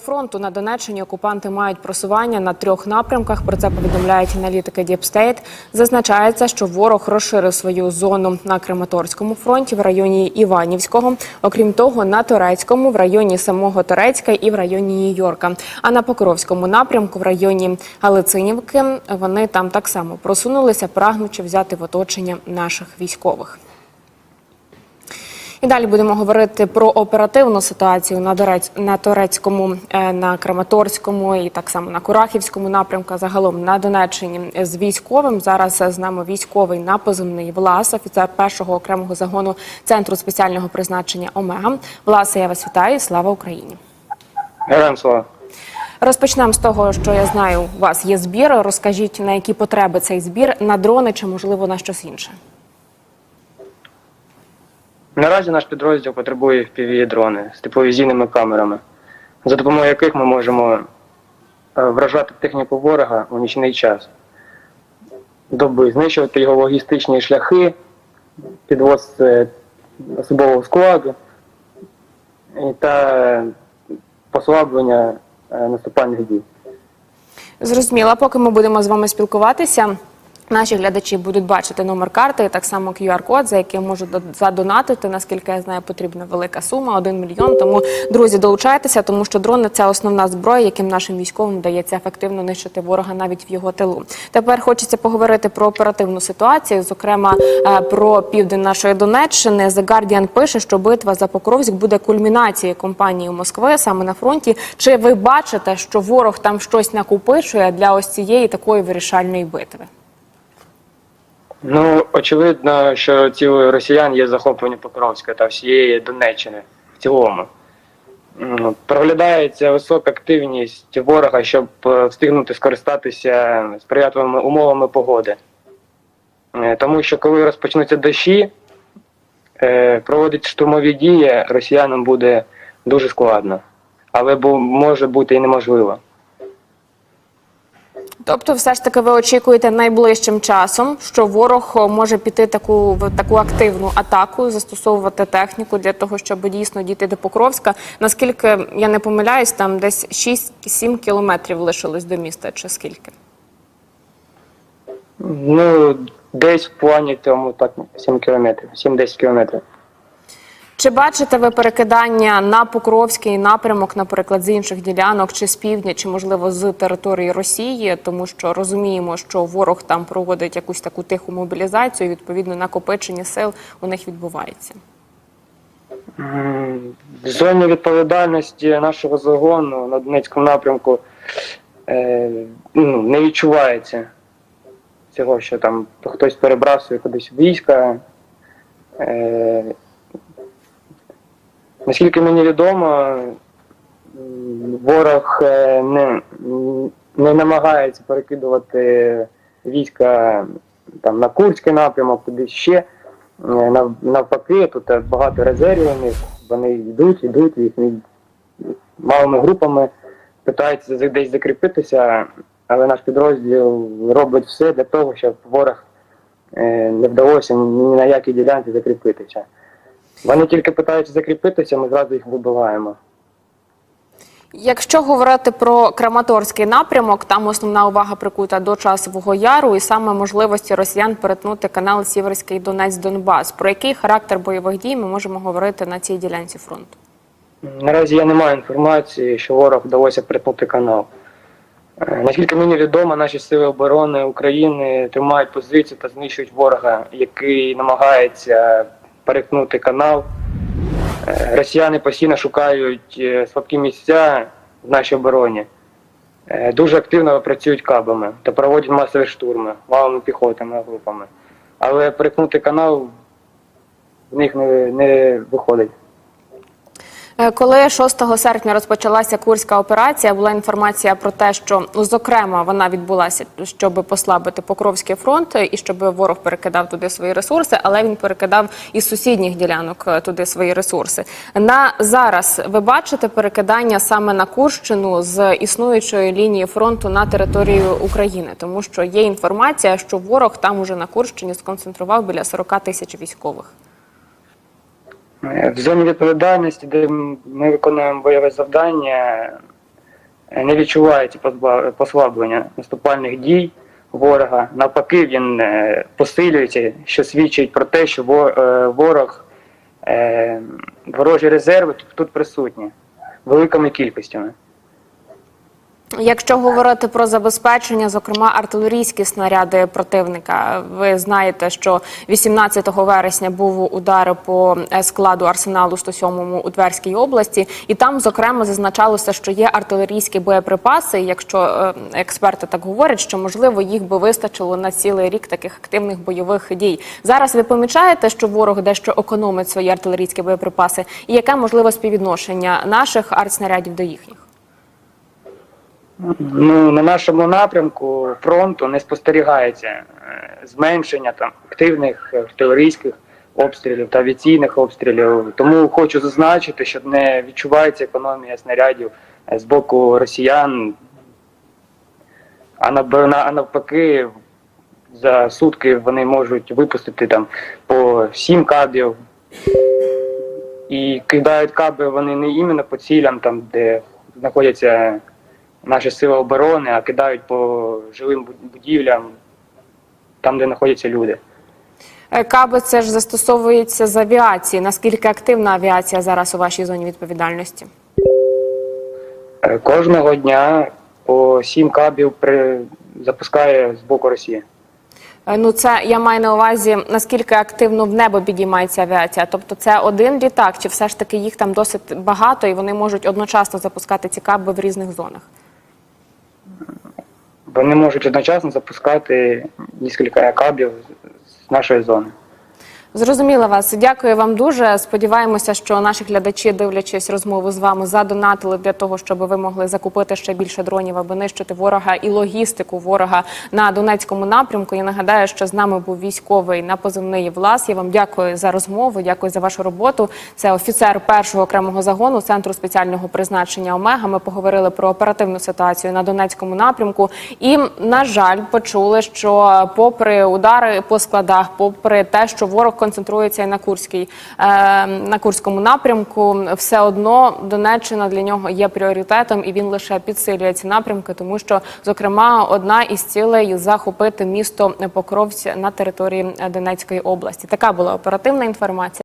Фронту на Донеччині окупанти мають просування на трьох напрямках. Про це повідомляють аналітики Діпстейт. Зазначається, що ворог розширив свою зону на Краматорському фронті в районі Іванівського. Окрім того, на Торецькому в районі самого Торецька і в районі Нью-Йорка. А на Покровському напрямку в районі Галицинівки вони там так само просунулися, прагнучи взяти в оточення наших військових. І далі будемо говорити про оперативну ситуацію на Дорець на Торецькому, е, на Краматорському і так само на Курахівському напрямку. Загалом на Донеччині з військовим. Зараз з нами військовий на позивний Влас, офіцер першого окремого загону центру спеціального призначення Омега. Власе, я вас вітаю. Слава Україні! Героям слава. Розпочнемо з того, що я знаю, у вас є збір. Розкажіть на які потреби цей збір на дрони чи можливо на щось інше. Наразі наш підрозділ потребує fpv дрони з тепловізійними камерами, за допомогою яких ми можемо е, вражати техніку ворога у нічний час, доби, знищувати його логістичні шляхи, підвоз е, особового складу та послаблення е, наступальних дій. Зрозуміла, поки ми будемо з вами спілкуватися. Наші глядачі будуть бачити номер карти, і так само QR-код, за яким можуть задонатити. Наскільки я знаю, потрібна велика сума 1 мільйон. Тому друзі, долучайтеся, тому що дрони це основна зброя, яким нашим військовим вдається ефективно нищити ворога навіть в його тилу. Тепер хочеться поговорити про оперативну ситуацію, зокрема е, про південь нашої Донеччини. The Guardian пише, що битва за Покровськ буде кульмінацією кампанії Москви саме на фронті. Чи ви бачите, що ворог там щось накопичує для ось цієї такої вирішальної битви? Ну, очевидно, що цілою росіян є захоплення Покровська та всієї Донеччини в цілому. Проглядається висока активність ворога, щоб е, встигнути скористатися сприятливими умовами погоди. Е, Тому що коли розпочнуться дощі, е, проводити штурмові дії росіянам буде дуже складно, але може бути і неможливо. Тобто, все ж таки, ви очікуєте найближчим часом, що ворог може піти таку в таку активну атаку, застосовувати техніку для того, щоб дійсно дійти до Покровська. Наскільки я не помиляюсь, там десь 6-7 кілометрів лишилось до міста, чи скільки? Ну, десь в плані тому так 7 кілометрів, 7-10 кілометрів. Чи бачите ви перекидання на Покровський напрямок, наприклад, з інших ділянок, чи з півдня, чи можливо з території Росії, тому що розуміємо, що ворог там проводить якусь таку тиху мобілізацію, відповідно, накопичення сил у них відбувається. В зоні відповідальності нашого загону на Донецькому напрямку е, ну, не відчувається цього, що там хтось перебрасує кудись війська. Е, наскільки мені відомо, ворог е, не, не намагається перекидувати війська там, на Курський напрямок, кудись ще. Е, нав- навпаки, тут багато резервів у них, вони йдуть, йдуть, їхні малими групами питаються десь закріпитися, але наш підрозділ робить все для того, щоб ворог е, не вдалося ні на якій ділянці закріпитися. Вони тільки питаються закріпитися, ми зразу їх вибиваємо. Якщо говорити про Краматорський напрямок, там основна увага прикута до часового яру і саме можливості росіян перетнути канал Сіверський Донець Донбас. Про який характер бойових дій ми можемо говорити на цій ділянці фронту? Наразі я не маю інформації, що ворог вдалося перетнути канал. Е, Наскільки мені відомо, наші сили оборони України тримають позицію та знищують ворога, який намагається перетнути канал. Е, Росіяни постійно шукають е, слабкі місця в нашій обороні. Е, Дуже активно працюють кабами та проводять масові штурми малими піхотами, групами. Але перетнути канал в них не, не виходить. Е, Коли 6 серпня розпочалася курська операція, була інформація про те, що зокрема вона відбулася, щоб послабити Покровський фронт і щоб ворог перекидав туди свої ресурси, але він перекидав із сусідніх ділянок е, туди свої ресурси. На зараз ви бачите перекидання саме на Курщину з існуючої лінії фронту на територію України, тому що є інформація, що ворог там уже на Курщині сконцентрував біля 40 тисяч військових. В зоні відповідальності, де ми виконуємо бойове завдання, не відчувається послаблення наступальних дій ворога. Навпаки, він е, посилюється, що свідчить про те, що е, ворог, е, ворожі резерви тут присутні великими кількостями. Якщо говорити про забезпечення, зокрема артилерійські снаряди противника, ви знаєте, що 18 вересня був удар по е, складу арсеналу 107 у Тверській області, і там, зокрема, зазначалося, що є артилерійські боєприпаси. Якщо е, експерти так говорять, що можливо їх би вистачило на цілий рік таких активних бойових дій. Зараз ви помічаєте, що ворог дещо економить свої артилерійські боєприпаси, і яке можливе співвідношення наших артснарядів до їхніх? Ну, на нашому напрямку фронту не спостерігається е, зменшення там активних артилерійських обстрілів та авіаційних обстрілів. Тому хочу зазначити, що не відчувається економія снарядів е, з боку росіян, а навпаки, за сутки вони можуть випустити там по 7 кабів. І кидають каби вони не іменно по цілям, там, де знаходяться наші сили оборони, а кидають по жилим будівлям, там, де знаходяться люди. Е, Каби це ж застосовується з авіації. Наскільки активна авіація зараз у вашій зоні відповідальності? Е, Кожного дня по сім кабів при... запускає з боку Росії. Е, Ну, це я маю на увазі, наскільки активно в небо підіймається авіація. Тобто, це один літак, чи все ж таки їх там досить багато, і вони можуть одночасно запускати ці каби в різних зонах? Вони можуть одночасно запускати кілька кабів з нашої зони. Зрозуміла вас. Дякую вам дуже. Сподіваємося, що наші глядачі, дивлячись розмову з вами, задонатили для того, щоб ви могли закупити ще більше дронів, аби нищити ворога і логістику ворога на Донецькому напрямку. Я нагадаю, що з нами був військовий на позивний Влас. Я вам дякую за розмову. Дякую за вашу роботу. Це офіцер першого окремого загону центру спеціального призначення Омега. Ми поговорили про оперативну ситуацію на Донецькому напрямку. І на жаль, почули, що попри удари по складах, попри те, що ворог концентрується і на Курській е, на Курському напрямку, все одно Донеччина для нього є пріоритетом, і він лише підсилює ці напрямки, тому що, зокрема, одна із цілей захопити місто Покровці на території Донецької області. Така була оперативна інформація.